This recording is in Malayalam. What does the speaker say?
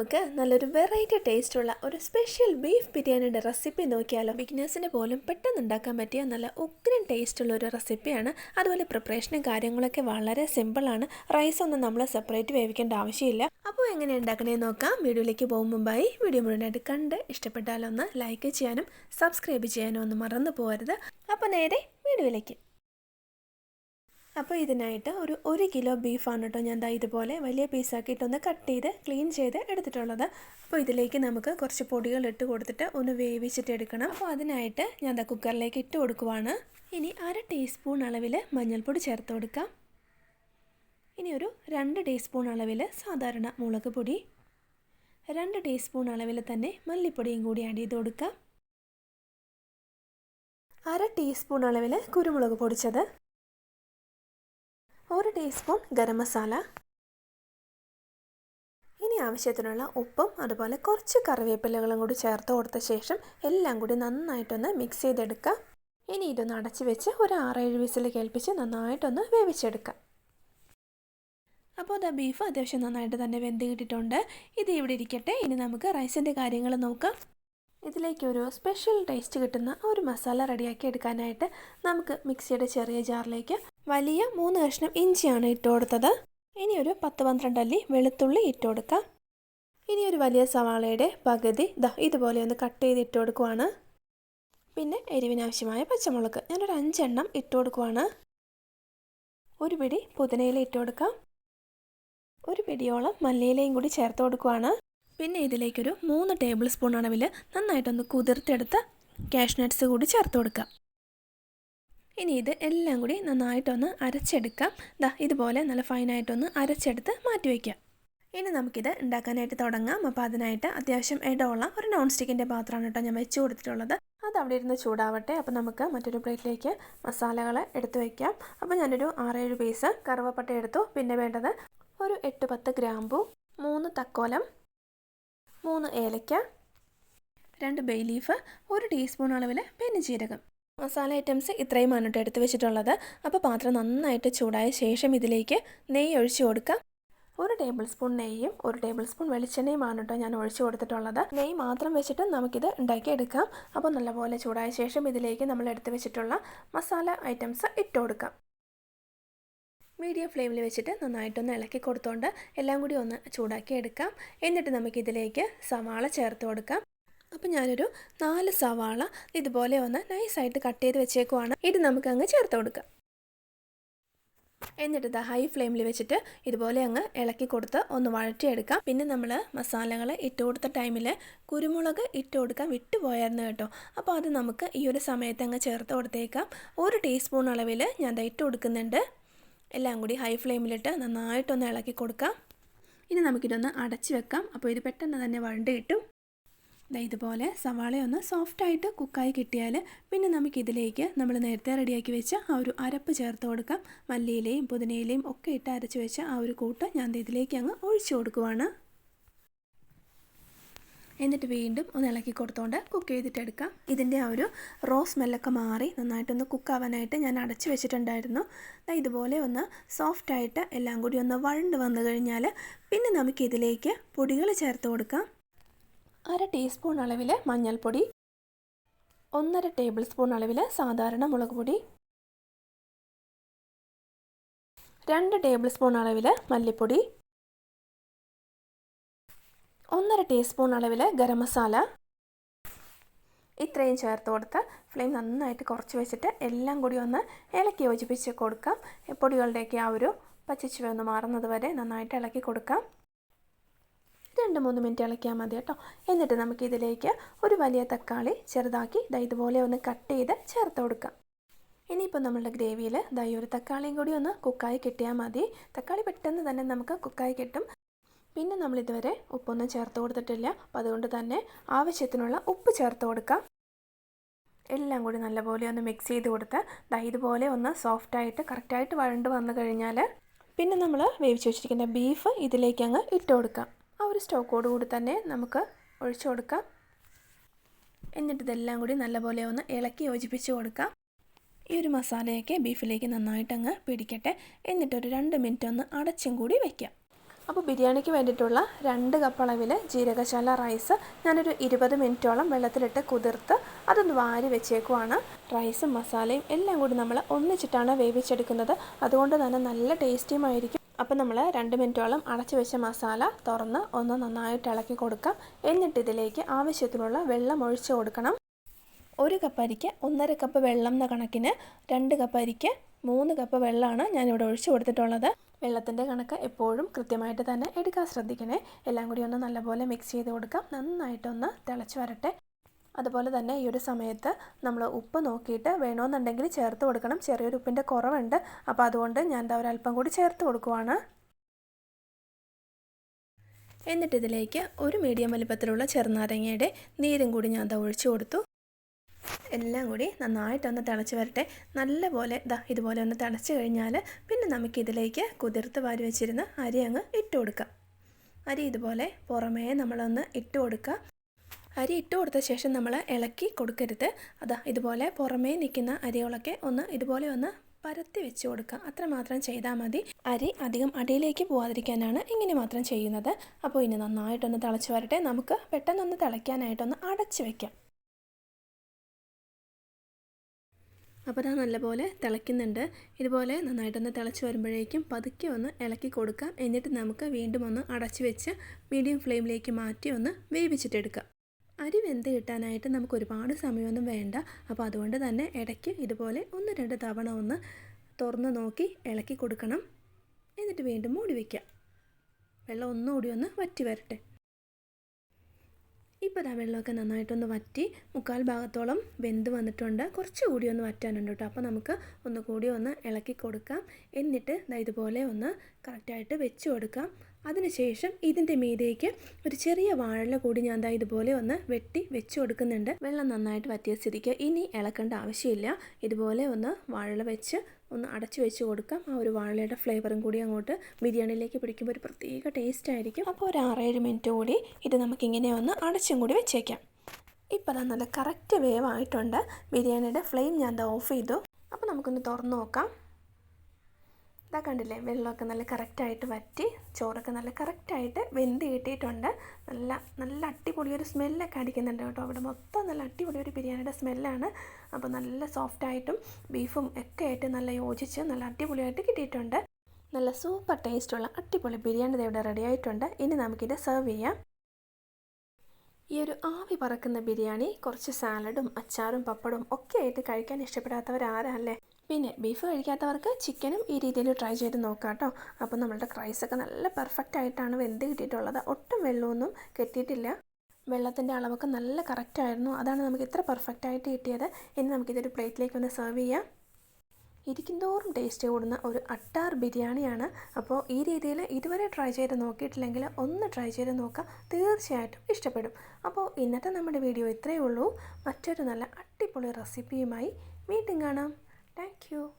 നമുക്ക് നല്ലൊരു വെറൈറ്റി ടേസ്റ്റ് ഉള്ള ഒരു സ്പെഷ്യൽ ബീഫ് ബിരിയാണിയുടെ റെസിപ്പി നോക്കിയാലോ? ബിഗിനേഴ്സിന് പോലും പെട്ടെന്ന് ഉണ്ടാക്കാൻ പറ്റിയ നല്ല ഉഗ്രൻ ടേസ്റ്റ് ഉള്ള ഒരു റെസിപ്പിയാണ് അതുപോലെ പ്രിപ്പറേഷനും കാര്യങ്ങളൊക്കെ വളരെ സിമ്പിളാണ് റൈസ് ഒന്നും നമ്മൾ സെപ്പറേറ്റ് വേവിക്കേണ്ട ആവശ്യമില്ല. അപ്പോൾ എങ്ങനെ ഉണ്ടാക്കണേ നോക്കാം. വീഡിയോയിലേക്ക് പോകും മുമ്പായി വീഡിയോ മുഴുവനായിട്ട് കണ്ട് ഇഷ്ടപ്പെട്ടാലൊന്ന് ലൈക്ക് ചെയ്യാനും സബ്സ്ക്രൈബ് ചെയ്യാനും ഒന്നും മറന്നു പോകരുത്. അപ്പോൾ നേരെ വീഡിയോയിലേക്ക് അപ്പോൾ ഇതിനായിട്ട് ഒരു ഒരു കിലോ ബീഫാണ് കേട്ടോ ഞാൻ ദാ ഇതുപോലെ വലിയ പീസാക്കിയിട്ടൊന്ന് കട്ട് ചെയ്ത് ക്ലീൻ ചെയ്ത് എടുത്തിട്ടുള്ളത്. അപ്പോൾ ഇതിലേക്ക് നമുക്ക് കുറച്ച് പൊടികൾ ഇട്ട് കൊടുത്തിട്ട് ഒന്ന് വേവിച്ചിട്ട് എടുക്കണം. അപ്പോൾ അതിനായിട്ട് ഞാൻ ദാ കുക്കറിലേക്ക് ഇട്ട് കൊടുക്കുവാണ്. ഇനി അര ടീസ്പൂൺ അളവിൽ മഞ്ഞൾപ്പൊടി ചേർത്ത് കൊടുക്കാം. ഇനി ഒരു രണ്ട് ടീസ്പൂൺ അളവിൽ സാധാരണ മുളക് പൊടി രണ്ട് ടീസ്പൂൺ അളവിൽ തന്നെ മല്ലിപ്പൊടിയും കൂടി ആഡ് ചെയ്ത് കൊടുക്കാം. അര ടീസ്പൂൺ അളവിൽ കുരുമുളക് പൊടിച്ചത്. ഒരു ടീസ്പൂൺ ഗരം മസാല. ഇനി ആവശ്യത്തിനുള്ള ഉപ്പും അതുപോലെ കുറച്ച് കറിവേപ്പിലകളും കൂടി ചേർത്ത് കൊടുത്ത ശേഷം എല്ലാം കൂടി നന്നായിട്ടൊന്ന് മിക്സ് ചെയ്തെടുക്കുക. ഇനി ഇതൊന്ന് അടച്ചു വെച്ച് ഒരു ആറേഴ് വിസിൽ കേൾപ്പിച്ച് നന്നായിട്ടൊന്ന് വേവിച്ചെടുക്കുക. അപ്പോൾ ദ ബീഫ് അത്യാവശ്യം നന്നായിട്ട് തന്നെ വെന്ത് കിട്ടിയിട്ടുണ്ട്. ഇത് ഇവിടെ ഇരിക്കട്ടെ. ഇനി നമുക്ക് റൈസിന്റെ കാര്യങ്ങൾ നോക്കാം. ഇതിലേക്ക് ഒരു സ്പെഷ്യൽ ടേസ്റ്റ് കിട്ടുന്ന ഒരു മസാല റെഡിയാക്കി എടുക്കാനായിട്ട് നമുക്ക് മിക്സിയുടെ ചെറിയ ജാറിലേക്ക് വലിയ മൂന്ന് കഷ്ണം ഇഞ്ചിയാണ് ഇട്ട് കൊടുത്തത് ഇനി ഒരു പത്ത് പന്ത്രണ്ട് അല്ലി വെളുത്തുള്ളി ഇട്ട് കൊടുക്കാം ഇനി ഒരു വലിയ സവാളയുടെ പകുതി ദാ ഇതുപോലെ ഒന്ന് കട്ട് ചെയ്ത് ഇട്ട് കൊടുക്കുവാണ് പിന്നെ എരിവിനാവശ്യമായ പച്ചമുളക്. ഞാനൊരു അഞ്ചെണ്ണം ഇട്ട് കൊടുക്കുവാണ് ഒരു പിടി പുതിനയില ഇട്ട് കൊടുക്കാം ഒരു പിടിയോളം മല്ലിയിലയും കൂടി ചേർത്ത് കൊടുക്കുവാണ്. പിന്നെ ഇതിലേക്കൊരു മൂന്ന് ടേബിൾ സ്പൂൺ അളവിൽ നന്നായിട്ടൊന്ന് കുതിർത്തെടുത്ത കാഷ്നട്ട്സ് കൂടി ചേർത്ത് കൊടുക്കാം. ഇനി ഇത് എല്ലാം കൂടി നന്നായിട്ടൊന്ന് അരച്ചെടുക്കാം. ദാ ഇതുപോലെ നല്ല ഫൈനായിട്ടൊന്ന് അരച്ചെടുത്ത് മാറ്റി വയ്ക്കാം ഇനി നമുക്കിത് ഉണ്ടാക്കാനായിട്ട് തുടങ്ങാം. അപ്പോൾ അതിനായിട്ട് അത്യാവശ്യം ഇടമുള്ള ഒരു നോൺ സ്റ്റിക്കിന്റെ പാത്രമാണ് കേട്ടോ ഞാൻ വെച്ച് കൊടുത്തിട്ടുള്ളത്. അത് അവിടെ ഇരുന്ന് ചൂടാവട്ടെ. അപ്പോൾ നമുക്ക് മറ്റൊരു പ്ലേറ്റിലേക്ക് മസാലകൾ എടുത്തു വയ്ക്കാം അപ്പോൾ ഞാനൊരു ആറേഴ് പീസ് കറുവപ്പട്ട എടുത്തു. പിന്നെ വേണ്ടത് ഒരു എട്ട് പത്ത് ഗ്രാമ്പു മൂന്ന് തക്കോലം മൂന്ന് ഏലയ്ക്ക രണ്ട് ബേ ലീഫ് ഒരു ടീസ്പൂൺ അളവിൽ പെരുംജീരകം മസാല ഐറ്റംസ് ഇത്രയുമാണ് കേട്ടോ എടുത്ത് വെച്ചിട്ടുള്ളത്. അപ്പോൾ പാത്രം നന്നായിട്ട് ചൂടായ ശേഷം ഇതിലേക്ക് നെയ്യ് ഒഴിച്ചു കൊടുക്കുക ഒരു ടേബിൾ സ്പൂൺ നെയ്യും ഒരു ടേബിൾ സ്പൂൺ വെളിച്ചെണ്ണയും ആണ് കേട്ടോ ഞാൻ ഒഴിച്ചു കൊടുത്തിട്ടുള്ളത്. നെയ്യ് മാത്രം വെച്ചിട്ട് നമുക്കിത് ഉണ്ടാക്കിയെടുക്കാം. അപ്പോൾ നല്ലപോലെ ചൂടായ ശേഷം ഇതിലേക്ക് നമ്മൾ എടുത്ത് വെച്ചിട്ടുള്ള മസാല ഐറ്റംസ് ഇട്ട് കൊടുക്കാം. മീഡിയം ഫ്ലെയിമിൽ വെച്ചിട്ട് നന്നായിട്ടൊന്ന് ഇളക്കി കൊടുത്തുകൊണ്ട് എല്ലാം കൂടി ഒന്ന് ചൂടാക്കി എടുക്കാം. എന്നിട്ട് നമുക്കിതിലേക്ക് സവാള ചേർത്ത് കൊടുക്കാം. അപ്പം ഞാനൊരു നാല് സവാള ഇതുപോലെ ഒന്ന് നൈസായിട്ട് കട്ട് ചെയ്ത് വെച്ചേക്കുവാണ്. ഇത് നമുക്ക് അങ്ങ് ചേർത്ത് കൊടുക്കാം. എന്നിട്ട് ഇത് ഹൈ ഫ്ലെയിമിൽ വെച്ചിട്ട് ഇതുപോലെ അങ്ങ് ഇളക്കി കൊടുത്ത് ഒന്ന് വഴറ്റിയെടുക്കാം. പിന്നെ നമ്മൾ മസാലകൾ ഇട്ട് കൊടുത്ത ടൈമിൽ കുരുമുളക് ഇട്ട് കൊടുക്കാൻ വിട്ടുപോയായിരുന്നു കേട്ടോ. അപ്പോൾ അത് നമുക്ക് ഈ ഒരു സമയത്ത് അങ്ങ് ചേർത്ത് കൊടുത്തേക്കാം. ഒരു ടീസ്പൂൺ അളവിൽ ഞാൻ ഇട്ട് കൊടുക്കുന്നുണ്ട്. എല്ലാം കൂടി ഹൈ ഫ്ലെയിമിലിട്ട് നന്നായിട്ടൊന്ന് ഇളക്കി കൊടുക്കാം. ഇനി നമുക്കിതൊന്ന് അടച്ചു വെക്കാം. അപ്പോൾ ഇത് പെട്ടെന്ന് തന്നെ വഴണ്ട് കിട്ടും ഇതുപോലെ സവാള ഒന്ന് സോഫ്റ്റായിട്ട് കുക്കായി കിട്ടിയാൽ പിന്നെ നമുക്കിതിലേക്ക് നമ്മൾ നേരത്തെ റെഡിയാക്കി വെച്ച ആ ഒരു അരപ്പ് ചേർത്ത് കൊടുക്കാം. മല്ലിയിലയും പുതിനയിലയും ഒക്കെ ഇട്ട് അരച്ച് വെച്ച ആ ഒരു കൂട്ട് ഞാൻ ഇതിലേക്ക് അങ്ങ് ഒഴിച്ചു കൊടുക്കുവാണ്. എന്നിട്ട് വീണ്ടും ഒന്ന് ഇളക്കി കൊടുത്തുകൊണ്ട് കുക്ക് ചെയ്തിട്ടെടുക്കാം. ഇതിന്റെ ആ ഒരു റോ സ്മെല്ലൊക്കെ മാറി നന്നായിട്ടൊന്ന് കുക്കാവാനായിട്ട് ഞാൻ അടച്ചു വെച്ചിട്ടുണ്ടായിരുന്നു. ഇതുപോലെ ഒന്ന് സോഫ്റ്റായിട്ട് എല്ലാം കൂടി ഒന്ന് വഴണ്ട് വന്നു കഴിഞ്ഞാൽ പിന്നെ നമുക്കിതിലേക്ക് പൊടികൾ ചേർത്ത് കൊടുക്കാം. അര ടീസ്പൂൺ അളവിൽ മഞ്ഞൾപ്പൊടി ഒന്നര ടേബിൾ സ്പൂൺ അളവിൽ സാധാരണ മുളക് പൊടി രണ്ട് ടേബിൾ സ്പൂൺ അളവിൽ മല്ലിപ്പൊടി ഒന്നര ടീസ്പൂൺ അളവിൽ ഗരം മസാല. ഇത്രയും ചേർത്ത് കൊടുത്ത് ഫ്ലെയിം നന്നായിട്ട് കുറച്ച് വെച്ചിട്ട് എല്ലാം കൂടി ഒന്ന് ഇളക്കി യോജിപ്പിച്ച് കൊടുക്കാം. പൊടികളുടെയൊക്കെ ആ ഒരു പച്ചച്ചുവ ഒന്ന് മാറുന്നത് വരെ നന്നായിട്ട് ഇളക്കി കൊടുക്കാം. രണ്ട് മൂന്ന് മിനിറ്റ് ഇളക്കിയാൽ മതി കേട്ടോ. എന്നിട്ട് നമുക്ക് ഇതിലേക്ക് ഒരു വലിയ തക്കാളി ചെറുതാക്കി ദാ ഇതുപോലെ ഒന്ന് കട്ട് ചെയ്ത് ചേർത്ത് കൊടുക്കാം. ഇനിയിപ്പോൾ നമ്മളുടെ ഗ്രേവിയിൽ ദാ ഒരു തക്കാളിയും കൂടി ഒന്ന് കുക്കായി കിട്ടിയാൽ മതി. തക്കാളി പെട്ടെന്ന് തന്നെ നമുക്ക് കുക്കായി കിട്ടും. പിന്നെ നമ്മൾ ഇതുവരെ ഉപ്പൊന്നും ചേർത്ത് കൊടുത്തിട്ടില്ല. അപ്പോൾ അതുകൊണ്ട് തന്നെ ആവശ്യത്തിനുള്ള ഉപ്പ് ചേർത്ത് കൊടുക്കാം. എല്ലാം കൂടി നല്ലപോലെ ഒന്ന് മിക്സ് ചെയ്ത് കൊടുത്ത് ദാ ഇതുപോലെ ഒന്ന് സോഫ്റ്റായിട്ട് കറക്റ്റായിട്ട് വഴണ്ട് വന്നു കഴിഞ്ഞാൽ പിന്നെ നമ്മൾ വേവിച്ച് വെച്ചിരിക്കുന്ന ബീഫ് ഇതിലേക്ക് അങ്ങ് ഇട്ട് കൊടുക്കാം. ആ ഒരു സ്റ്റോക്കോട് കൂടി തന്നെ നമുക്ക് ഒഴിച്ചു കൊടുക്കാം. എന്നിട്ട് ഇതെല്ലാം കൂടി നല്ലപോലെ ഒന്ന് ഇളക്കി യോജിപ്പിച്ച് കൊടുക്കാം. ഈ ഒരു മസാലയൊക്കെ ബീഫിലേക്ക് നന്നായിട്ട് അങ്ങ് പിടിക്കട്ടെ. എന്നിട്ടൊരു രണ്ട് മിനിറ്റ് ഒന്ന് അടച്ചും കൂടി വയ്ക്കാം അപ്പോൾ ബിരിയാണിക്ക് വേണ്ടിയിട്ടുള്ള രണ്ട് കപ്പ് അളവിൽ ജീരകശാല റൈസ് ഞാനൊരു ഇരുപത് മിനിറ്റോളം വെള്ളത്തിലിട്ട് കുതിർത്ത് അതൊന്ന് വാരി വെച്ചേക്കുവാണ്. റൈസും മസാലയും എല്ലാം കൂടി നമ്മൾ ഒന്നിച്ചിട്ടാണ് വേവിച്ചെടുക്കുന്നത്. അതുകൊണ്ട് തന്നെ നല്ല ടേസ്റ്റിയുമായിരിക്കും. അപ്പോൾ നമ്മൾ രണ്ട് മിനിറ്റോളം അടച്ചു വെച്ച മസാല തുറന്ന് ഒന്ന് നന്നായിട്ട് ഇളക്കി കൊടുക്കാം. എന്നിട്ട് ഇതിലേക്ക് ആവശ്യത്തിനുള്ള വെള്ളം ഒഴിച്ച് കൊടുക്കണം. ഒരു കപ്പ് അരിക്ക് ഒന്നര കപ്പ് വെള്ളം എന്ന കണക്കിന് രണ്ട് കപ്പ് അരിക്ക് മൂന്ന് കപ്പ് വെള്ളമാണ് ഞാനിവിടെ ഒഴിച്ച് കൊടുത്തിട്ടുള്ളത്. വെള്ളത്തിന്റെ കണക്ക് എപ്പോഴും കൃത്യമായിട്ട് തന്നെ എടുക്കാൻ ശ്രദ്ധിക്കണേ. എല്ലാം കൂടി ഒന്ന് നല്ലപോലെ മിക്സ് ചെയ്ത് കൊടുക്കാം. നന്നായിട്ടൊന്ന് തിളച്ച് വരട്ടെ. അതുപോലെ തന്നെ ഈ ഒരു സമയത്ത് നമ്മൾ ഉപ്പ് നോക്കിയിട്ട് വേണമെന്നുണ്ടെങ്കിൽ ചേർത്ത് കൊടുക്കണം. ചെറിയൊരു ഉപ്പിന്റെ കുറവുണ്ട്. അപ്പോൾ അതുകൊണ്ട് ഞാൻ എന്താ ഒരല്പം കൂടി ചേർത്ത് കൊടുക്കുവാണ്. എന്നിട്ട് ഇതിലേക്ക് ഒരു മീഡിയം വലിപ്പത്തിലുള്ള ചെറുനാരങ്ങയുടെ നീരും കൂടി ഞാൻ എന്താ ഒഴിച്ചു കൊടുത്തു. എല്ലാം കൂടി നന്നായിട്ടൊന്ന് തിളച്ച് വരട്ടെ. നല്ലപോലെ ഇതാ ഇതുപോലെ ഒന്ന് തിളച്ച് കഴിഞ്ഞാൽ പിന്നെ നമുക്കിതിലേക്ക് കുതിർത്ത് വാരി വെച്ചിരുന്ന അരി അങ്ങ് ഇട്ട് കൊടുക്കാം. അരി ഇതുപോലെ പുറമേ നമ്മളൊന്ന് ഇട്ട് കൊടുക്കുക അരി ഇട്ട് കൊടുത്ത ശേഷം നമ്മൾ ഇളക്കി കൊടുക്കരുത്. അതാ ഇതുപോലെ പുറമേ നിൽക്കുന്ന അരികളൊക്കെ ഒന്ന് ഇതുപോലെ ഒന്ന് പരത്തി വെച്ച് കൊടുക്കുക. അത്രമാത്രം ചെയ്താൽ മതി. അരി അധികം അടിയിലേക്ക് പോകാതിരിക്കാനാണ് ഇങ്ങനെ മാത്രം ചെയ്യുന്നത്. അപ്പോൾ ഇനി നന്നായിട്ടൊന്ന് തിളച്ച് വരട്ടെ. നമുക്ക് പെട്ടെന്നൊന്ന് തിളയ്ക്കാനായിട്ടൊന്ന് അടച്ച് വയ്ക്കാം അപ്പോൾ ഞാൻ നല്ലപോലെ തിളയ്ക്കുന്നുണ്ട്. ഇതുപോലെ നന്നായിട്ടൊന്ന് തിളച്ച് വരുമ്പോഴേക്കും പതുക്കെ ഒന്ന് ഇളക്കി കൊടുക്കാം. എന്നിട്ട് നമുക്ക് വീണ്ടും ഒന്ന് അടച്ച് വെച്ച് മീഡിയം ഫ്ലെയിമിലേക്ക് മാറ്റി ഒന്ന് വേവിച്ചിട്ടെടുക്കാം അരി വെന്ത് കിട്ടാനായിട്ട് നമുക്ക് ഒരുപാട് സമയമൊന്നും വേണ്ട. അപ്പോൾ അതുകൊണ്ട് തന്നെ ഇടയ്ക്ക് ഇതുപോലെ ഒന്ന് രണ്ട് തവണ ഒന്ന് തുറന്ന് നോക്കി ഇളക്കി കൊടുക്കണം. എന്നിട്ട് വീണ്ടും മൂടി വയ്ക്കുക വെള്ളം ഒന്നുകൂടി ഒന്ന് വറ്റി വരട്ടെ. ഇപ്പോൾ ആ വെള്ളമൊക്കെ നന്നായിട്ടൊന്ന് വറ്റി മുക്കാൽ ഭാഗത്തോളം വെന്ത് വന്നിട്ടുണ്ട്. കുറച്ചുകൂടി ഒന്ന് വറ്റാനുണ്ട് കേട്ടോ. അപ്പോൾ നമുക്ക് ഒന്ന് കൂടി ഒന്ന് ഇളക്കി കൊടുക്കാം. എന്നിട്ട് ഇതുപോലെ ഒന്ന് കറക്റ്റായിട്ട് വെച്ച് കൊടുക്കാം. അതിനുശേഷം ഇതിന്റെ മീതേക്ക് ഒരു ചെറിയ വാഴല കൂടി ഞാൻ ദാ ഇതുപോലെ ഒന്ന് വെട്ടി വെച്ച് കൊടുക്കുന്നുണ്ട്. വെള്ളം നന്നായിട്ട് വറ്റിയ സ്ഥിതിക്ക് ഇനി ഇളക്കേണ്ട ആവശ്യമില്ല. ഇതുപോലെ ഒന്ന് വാഴല വെച്ച് ഒന്ന് അടച്ചു വെച്ച് കൊടുക്കാം. ആ ഒരു വാഴയുടെ ഫ്ലേവറും കൂടി അങ്ങോട്ട് ബിരിയാണിയിലേക്ക് പിടിക്കുമ്പോൾ ഒരു പ്രത്യേക ടേസ്റ്റ് ആയിരിക്കും. അപ്പോൾ ഒരു ആറേഴ് മിനിറ്റ് കൂടി ഇത് നമുക്കിങ്ങനെ ഒന്ന് അടച്ചും കൂടി വെച്ചേക്കാം. ഇപ്പോൾ അത് നല്ല കറക്റ്റ് വേവായിട്ടുണ്ട്. ബിരിയാണിയുടെ ഫ്ലെയിം ഞാൻ ഓഫ് ചെയ്തു. അപ്പോൾ നമുക്കൊന്ന് തുറന്നു നോക്കാം. ഇതാ കണ്ടില്ലേ വെള്ളമൊക്കെ നല്ല കറക്റ്റായിട്ട് വറ്റി ചോറൊക്കെ നല്ല കറക്റ്റായിട്ട് വെന്ത് കിട്ടിയിട്ടുണ്ട്. നല്ല നല്ല അടിപൊളി ഒരു സ്മെല്ലൊക്കെ അടിക്കുന്നുണ്ട് കേട്ടോ. അവിടെ മൊത്തം നല്ല അടിപൊളി ഒരു ബിരിയാണിയുടെ സ്മെല്ലാണ്. അപ്പോൾ നല്ല സോഫ്റ്റായിട്ടും ബീഫും ഒക്കെ ആയിട്ട് നല്ല യോജിച്ച് നല്ല അടിപൊളിയായിട്ട് കിട്ടിയിട്ടുണ്ട്. നല്ല സൂപ്പർ ടേസ്റ്റുള്ള അടിപൊളി ബിരിയാണി ഇവിടെ റെഡി ആയിട്ടുണ്ട്. ഇനി നമുക്കിത് സെർവ് ചെയ്യാം. ഈ ഒരു ആവി പറക്കുന്ന ബിരിയാണി കുറച്ച് സാലഡും അച്ചാറും പപ്പടവും ഒക്കെ ആയിട്ട് കഴിക്കാൻ ഇഷ്ടപ്പെടാത്തവരാരല്ലേ പിന്നെ ബീഫ് കഴിക്കാത്തവർക്ക് ചിക്കനും ഈ രീതിയിൽ ട്രൈ ചെയ്ത് നോക്കാം കേട്ടോ. അപ്പോൾ നമ്മളുടെ റൈസൊക്കെ നല്ല പെർഫെക്റ്റ് ആയിട്ടാണ് വെന്ത് കിട്ടിയിട്ടുള്ളത്. ഒട്ടും വെള്ളമൊന്നും കെട്ടിയിട്ടില്ല. വെള്ളത്തിന്റെ അളവൊക്കെ നല്ല കറക്റ്റായിരുന്നു അതാണ് നമുക്ക് ഇത്ര പെർഫെക്റ്റ് ആയിട്ട് കിട്ടിയത്. ഇനി നമുക്കിതൊരു പ്ലേറ്റിലേക്ക് ഒന്ന് സെർവ് ചെയ്യാം. ഇരിക്കുന്തോറും ടേസ്റ്റ് കൂടുന്ന ഒരു അട്ടാർ ബിരിയാണിയാണ്. അപ്പോൾ ഈ രീതിയിൽ ഇതുവരെ ട്രൈ ചെയ്ത് നോക്കിയിട്ടില്ലെങ്കിൽ ഒന്ന് ട്രൈ ചെയ്ത് നോക്കുക തീർച്ചയായിട്ടും ഇഷ്ടപ്പെടും. അപ്പോൾ ഇന്നത്തെ നമ്മുടെ വീഡിയോ ഇത്രയേ ഉള്ളൂ. മറ്റൊരു നല്ല അടിപൊളി റെസിപ്പിയുമായി വീണ്ടും കാണാം. Thank you.